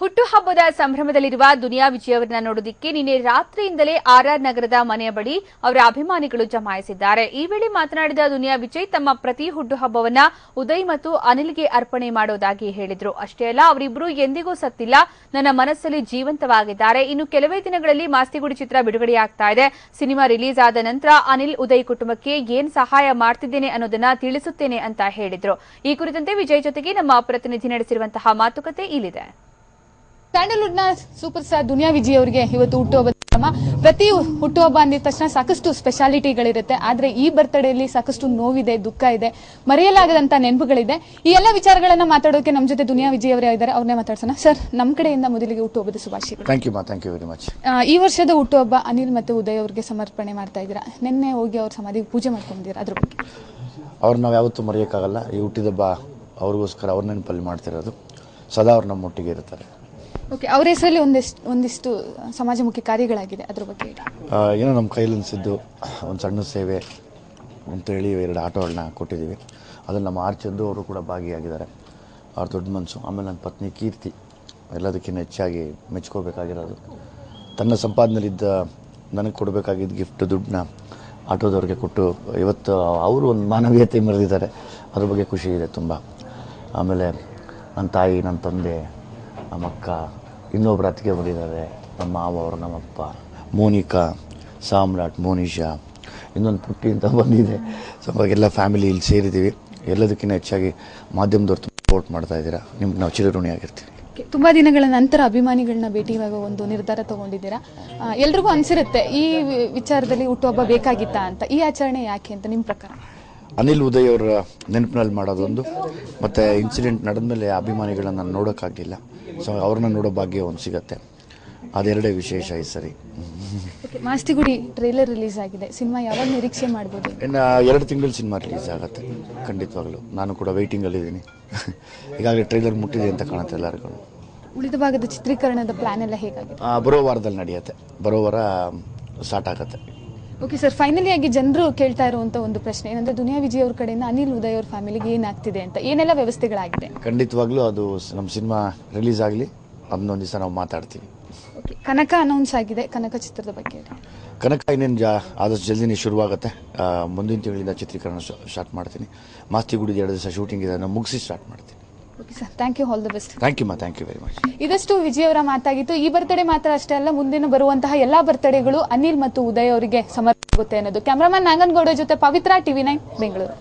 ಹುಟ್ಟುಹಬ್ಬದ ಸಂಭ್ರಮದಲ್ಲಿರುವ ದುನಿಯಾ ವಿಜಯ್ ಅವರನ್ನ ನೋಡೋದಿಕ್ಕೆ ನಿನ್ನೆ ರಾತ್ರಿಯಿಂದಲೇ ಆರ್ಆರ್ ನಗರದ ಮನೆಯ ಬಳಿ ಅವರ ಅಭಿಮಾನಿಗಳು ಜಮಾಯಿಸಿದ್ದಾರೆ. ಈ ವೇಳೆ ಮಾತನಾಡಿದ ದುನಿಯಾ ವಿಜಯ್ ತಮ್ಮ ಪ್ರತಿ ಹುಟ್ಟುಹಬ್ಬವನ್ನ ಉದಯ್ ಮತ್ತು ಅನಿಲ್ಗೆ ಅರ್ಪಣೆ ಮಾಡೋದಾಗಿ ಹೇಳಿದ್ರು. ಅಷ್ಟೇ ಅಲ್ಲ ಅವರಿಬ್ಬರು ಎಂದಿಗೂ ಸತ್ತಿಲ್ಲ. ನನ್ನ ಮನಸ್ಸಲ್ಲಿ ಜೀವಂತವಾಗಿದ್ದಾರೆ. ಇನ್ನು ಕೆಲವೇ ದಿನಗಳಲ್ಲಿ ಮಾಸ್ತಿಗುಡಿ ಚಿತ್ರ ಬಿಡುಗಡೆಯಾಗ್ತಾ ಇದೆ. ಸಿನಿಮಾ ರಿಲೀಸ್ ಆದ ನಂತರ ಅನಿಲ್ ಉದಯ್ ಕುಟುಂಬಕ್ಕೆ ಏನ್ ಸಹಾಯ ಮಾಡ್ತಿದ್ದೇನೆ ಅನ್ನೋದನ್ನ ತಿಳಿಸುತ್ತೇನೆ ಅಂತ ಹೇಳಿದ್ರು. ಈ ಕುರಿತಂತೆ ವಿಜಯ್ ಜೊತೆಗೆ ನಮ್ಮ ಪ್ರತಿನಿಧಿ ನಡೆಸಿರುವಂತಹ ಮಾತುಕತೆ ಇಲ್ಲಿದೆ. ಸ್ಯಾಂಡಲ್ವುಡ್ನ ಸೂಪರ್ ಸ್ಟಾರ್ ದುನಿಯಾ ವಿಜಯ್ ಅವರಿಗೆ ಇವತ್ತು ಹುಟ್ಟುಹಬ್ಬದ ಕ್ರಮ ಪ್ರತಿ ಹುಟ್ಟುಹಬ್ಬ ಅಂದಿದ ತಕ್ಷಣ ಸಾಕಷ್ಟು ಸ್ಪೆಷಾಲಿಟಿಗಳಿರುತ್ತೆ. ಆದ್ರೆ ಈ ಬರ್ತಡೆಯಲ್ಲಿ ಸಾಕಷ್ಟು ನೋವಿದೆ ದುಃಖ ಇದೆ ಮರೆಯಲಾಗದಂತ ನೆನಪುಗಳಿದೆ. ಈ ಎಲ್ಲ ವಿಚಾರಗಳನ್ನ ಮಾತಾಡೋಕೆ ನಮ್ಮ ಜೊತೆ ದುನಿಯಾ ವಿಜಯ್ ಅವರೇ ಇದ್ದಾರೆ. ಅವ್ರನ್ನೇ ಮಾತಾಡ್ಸೋಣ. ಸರ್ ನಮ್ಮ ಕಡೆಯಿಂದ ಮೊದಲಿಗೆ ಹುಟ್ಟುಹಬ್ಬದ ಶುಭಾಶಯಗಳು ಥ್ಯಾಂಕ್ ಯು ಮಾ ಥ್ಯಾಂಕ್ ಯು ವೆರಿ ಮಚ್ ಆ, ಈ ವರ್ಷದ ಹುಟ್ಟುಹಬ್ಬ ಅನಿಲ್ ಮತ್ತು ಉದಯ್ ಅವರಿಗೆ ಸಮರ್ಪಣೆ ಮಾಡ್ತಾ ಇದ್ದೀರಾ. ನಿನ್ನೆ ಹೋಗಿ ಅವ್ರ ಸಮಾಧಿಗೆ ಪೂಜೆ ಮಾಡ್ಕೊಂಡಿದ್ದೀರಾ. ಅದ್ರ ಬಗ್ಗೆ. ಅವ್ರು ನಾವು ಯಾವತ್ತೂ ಮರೆಯೋಕ್ಕಾಗಲ್ಲ. ಈ ಹುಟ್ಟಿದಬ್ಬ ಅವ್ರಿಗೋಸ್ಕರ ಅವ್ರ ನೆನಪಲ್ಲಿ ಮಾಡ್ತಿರೋದು. ಸದಾ ಅವ್ರು ನಮ್ಮೊಟ್ಟಿಗೆ ಇರ್ತಾರೆ. ಓಕೆ ಅವ್ರ ಹೆಸರಲ್ಲಿ ಒಂದಿಷ್ಟು ಒಂದಿಷ್ಟು ಸಮಾಜಮುಖಿ ಕಾರ್ಯಗಳಾಗಿದೆ, ಅದ್ರ ಬಗ್ಗೆ ಏನೋ ನಮ್ಮ ಕೈಲಿ ಅನಿಸಿದ್ದು, ಒಂದು ಸಣ್ಣ ಸೇವೆ ಅಂತೇಳಿ ಎರಡು ಆಟೋಗಳನ್ನ ಕೊಟ್ಟಿದ್ದೀವಿ. ಅದನ್ನು ನಮ್ಮ ಆರ್ಚಂದು ಅವರು ಕೂಡ ಭಾಗಿಯಾಗಿದ್ದಾರೆ. ಅವ್ರ ದೊಡ್ಡ ಮನಸ್ಸು ಆಮೇಲೆ ನನ್ನ ಪತ್ನಿ ಕೀರ್ತಿ ಎಲ್ಲದಕ್ಕಿಂತ ಹೆಚ್ಚಾಗಿ ಮೆಚ್ಕೋಬೇಕಾಗಿರೋದು. ತನ್ನ ಸಂಪಾದನೆಯಲ್ಲಿದ್ದ ನನಗೆ ಕೊಡಬೇಕಾಗಿದ್ದ ಗಿಫ್ಟ್ ದುಡ್ಡನ್ನ ಆಟೋದವ್ರಿಗೆ ಕೊಟ್ಟು, ಇವತ್ತು ಅವರು ಒಂದು ಮಾನವೀಯತೆ ಮರೆದಿದ್ದಾರೆ. ಅದ್ರ ಬಗ್ಗೆ ಖುಷಿ ಇದೆ ತುಂಬ. ಆಮೇಲೆ ನನ್ನ ತಾಯಿ ನನ್ನ ತಂದೆ ನಮ್ಮ ಅಕ್ಕ ಇನ್ನೊಬ್ರು ಅತ್ತಿಗೆ ಬಂದಿದ್ದಾರೆ. ನಮ್ಮ ಮಾವ ಅವರು ನಮ್ಮಪ್ಪ ಮೋನಿಕಾ, ಸಾಮ್ರಾಟ್, ಮೋನಿಶಾ. ಇನ್ನೊಂದು ಪುಟ್ಟಿ ಅಂತ ಬಂದಿದೆ. ಸ್ವಲ್ಪ ಎಲ್ಲ ಫ್ಯಾಮಿಲಿ ಇಲ್ಲಿ ಸೇರಿದ್ದೀವಿ. ಎಲ್ಲದಕ್ಕಿಂತ ಹೆಚ್ಚಾಗಿ ಮಾಧ್ಯಮದವ್ರು ತುಂಬ ಸಪೋರ್ಟ್ ಮಾಡ್ತಾ ಇದ್ದೀರಾ. ನಿಮ್ಗೆ ನಾವು ಚಿರಋಣಿ ಆಗಿರ್ತೀವಿ. ತುಂಬ ದಿನಗಳ ನಂತರ ಅಭಿಮಾನಿಗಳನ್ನ ಭೇಟಿಯಾಗ ಒಂದು ನಿರ್ಧಾರ ತಗೊಂಡಿದ್ದೀರಾ? ಎಲ್ರಿಗೂ ಅನಿಸಿರುತ್ತೆ, ಈ ವಿಚಾರದಲ್ಲಿ ಹುಟ್ಟುಹಬ್ಬ ಬೇಕಾಗಿತ್ತಾ ಅಂತ. ಈ ಆಚರಣೆ ಯಾಕೆ ಅಂತ ನಿಮ್ಮ ಪ್ರಕಾರ? ಅನಿಲ್ ಉದಯ್ ಅವರ ನೆನಪಿನಲ್ಲಿ ಮಾಡೋದೊಂದು ಮತ್ತು ಇನ್ಸಿಡೆಂಟ್ ನಡೆದ ಮೇಲೆ ಅಭಿಮಾನಿಗಳನ್ನು ನೋಡೋಕ್ಕಾಗಲಿಲ್ಲ ಸೊ ಅವ್ರನ್ನ ನೋಡೋ ಭಾಗ್ಯ ಒಂದು ಸಿಗತ್ತೆ. ಅದೆರಡೇ ವಿಶೇಷ ಈ ಸರಿ. ಮಾಸ್ತಿಗುಡಿ ಟ್ರೈಲರ್ ರಿಲೀಸ್ ಆಗಿದೆ. ಸಿನಿಮಾ ಯಾವಾಗ ನಿರೀಕ್ಷೆ ಮಾಡ್ಬೋದು? ಇನ್ನು ಎರಡು ತಿಂಗಳು ಸಿನಿಮಾ ರಿಲೀಸ್ ಆಗುತ್ತೆ ಖಂಡಿತವಾಗ್ಲೂ. ನಾನು ಕೂಡ ವೆಯ್ಟಿಂಗಲ್ಲಿದ್ದೀನಿ ಈಗಾಗಲೇ ಟ್ರೈಲರ್ ಮುಟ್ಟಿದೆ ಅಂತ ಕಾಣುತ್ತೆ ಎಲ್ಲರಿಗೂ. ಉಳಿದ ಭಾಗದ ಚಿತ್ರೀಕರಣದ ಪ್ಲಾನ್ ಎಲ್ಲ ಹೇಗಾಗಿದೆ? ಆ, ಬರೋ ವಾರದಲ್ಲಿ ನಡೆಯುತ್ತೆ. ಬರೋ ವಾರ ಸ್ಟಾರ್ಟ್ ಆಗುತ್ತೆ. ಓಕೆ ಸರ್ ಫೈನಲಿ ಆಗಿ ಜನರು ಕೇಳ್ತಾ ಇರುವಂತ ಒಂದು ಪ್ರಶ್ನೆ. ಏನಂದ್ರೆ ದುನಿಯಾ ವಿಜಯ್ ಅವ್ರ ಕಡೆಯಿಂದ ಅನಿಲ್ ಉದಯ್ ಅವ್ರ ಫ್ಯಾಮಿಲಿಗೆ ಏನಾಗ್ತಿದೆ ಅಂತ. ಏನೆಲ್ಲ ವ್ಯವಸ್ಥೆಗಳಾಗಿದೆ? ಖಂಡಿತವಾಗ್ಲೂ ಅದು ನಮ್ಮ ಸಿನಿಮಾ ರಿಲೀಸ್ ಆಗಲಿ ಅದನ್ನೊಂದು ದಿವಸ ನಾವು ಮಾತಾಡ್ತೀವಿ. ಕನಕ ಅನೌನ್ಸ್ ಆಗಿದೆ. ಕನಕ ಚಿತ್ರದ ಬಗ್ಗೆ ಕನಕ ಇನ್ನೇನು ಜಾ ಆದಷ್ಟು ಜಲ್ದಿನೇ ಶುರುವಾಗುತ್ತೆ. ಮುಂದಿನ ತಿಂಗಳಿಂದ ಚಿತ್ರೀಕರಣ ಸ್ಟಾರ್ಟ್ ಮಾಡ್ತೀನಿ. ಮಾಸ್ತಿ ಗುಡಿದ ಎರಡು ದಿವಸ ಶೂಟಿಂಗ್ ಇದೆ ಅದನ್ನು ಮುಗಿಸಿ ಸ್ಟಾರ್ಟ್ ಮಾಡ್ತೀನಿ. Okay sir thank you all the best thank you ಮಾ ಥ್ಯಾಂಕ್ ಯು ವೆರಿ ಮಚ್ ಇದಷ್ಟು ವಿಜಯ್ ಅವರ ಮಾತಾಗಿತ್ತು ಈ ಬರ್ತ್ಡೇ ಮಾತ್ರ ಅಷ್ಟೇ ಅಲ್ಲ ಮುಂದಿನ ಬರುವಂತಹ ಎಲ್ಲಾ ಬರ್ತಡೆಗಳು ಅನಿಲ್ ಮತ್ತು ಉದಯ್ ಅವರಿಗೆ ಸಮರ್ಪಿಸುತ್ತೆ ಅನ್ನೋದು. ಕ್ಯಾಮರಾಮನ್ ನಾಗನಗೌಡ ಜೊತೆ ಪವಿತ್ರ ಟಿವಿ ನೈನ್ ಬೆಂಗಳೂರು.